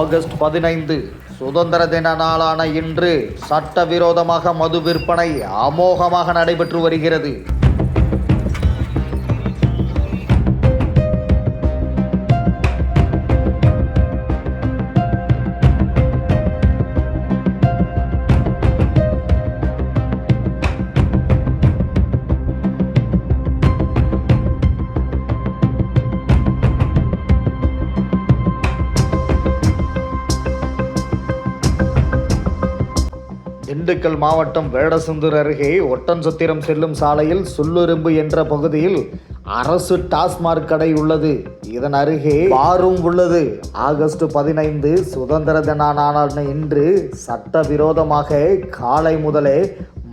August பதினைந்து சுதந்திர தின நாளான இன்று சட்டவிரோதமாக மது விற்பனை அமோகமாக நடைபெற்று வருகிறது. திண்டுக்கல் மாவட்டம் வேடசந்தூர் அருகே ஒட்டன்சத்திரம் செல்லும் சாலையில் சுள்ளுரும்பு என்ற பகுதியில் அரசு டாஸ்மாக் கடை உள்ளது. இதன் அருகே பாரும் உள்ளது. ஆகஸ்ட் பதினைந்து சுதந்திர தின நாளான இன்று சட்டவிரோதமாக காலை முதலே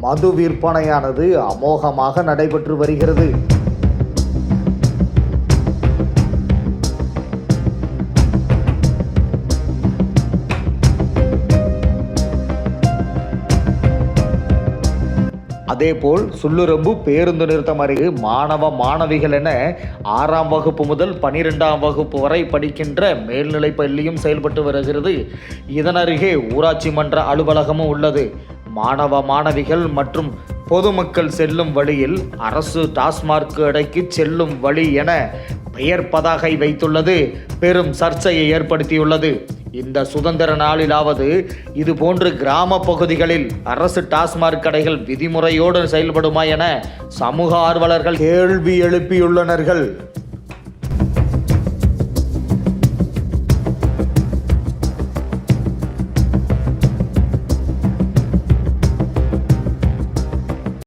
மது விற்பனையானது அமோகமாக நடைபெற்று வருகிறது. அதேபோல் சுள்ளுரம்பு பேருந்து நிறுத்தம் அருகே மாணவ மாணவிகள் என ஆறாம் வகுப்பு முதல் பனிரெண்டாம் வகுப்பு வரை படிக்கின்ற மேல்நிலை பள்ளியும் செயல்பட்டு வருகிறது. இதன் அருகே ஊராட்சி மன்ற அலுவலகமும் உள்ளது. மாணவ மாணவிகள் மற்றும் பொதுமக்கள் செல்லும் வழியில் அரசு டாஸ்மார்க் கடைக்கு செல்லும் வழி என பெயர் பதாகை வைத்துள்ளது. பெரும் சர்ச்சையை ஏற்படுத்தியுள்ளது. இந்த சுதந்திர நாளிலாவது இது போன்று கிராம பகுதிகளில் அரசு டாஸ்மாக் கடைகள் விதிமுறையோடு செயல்படுமா என சமூக ஆர்வலர்கள் கேள்வி எழுப்பியுள்ளனர்கள்.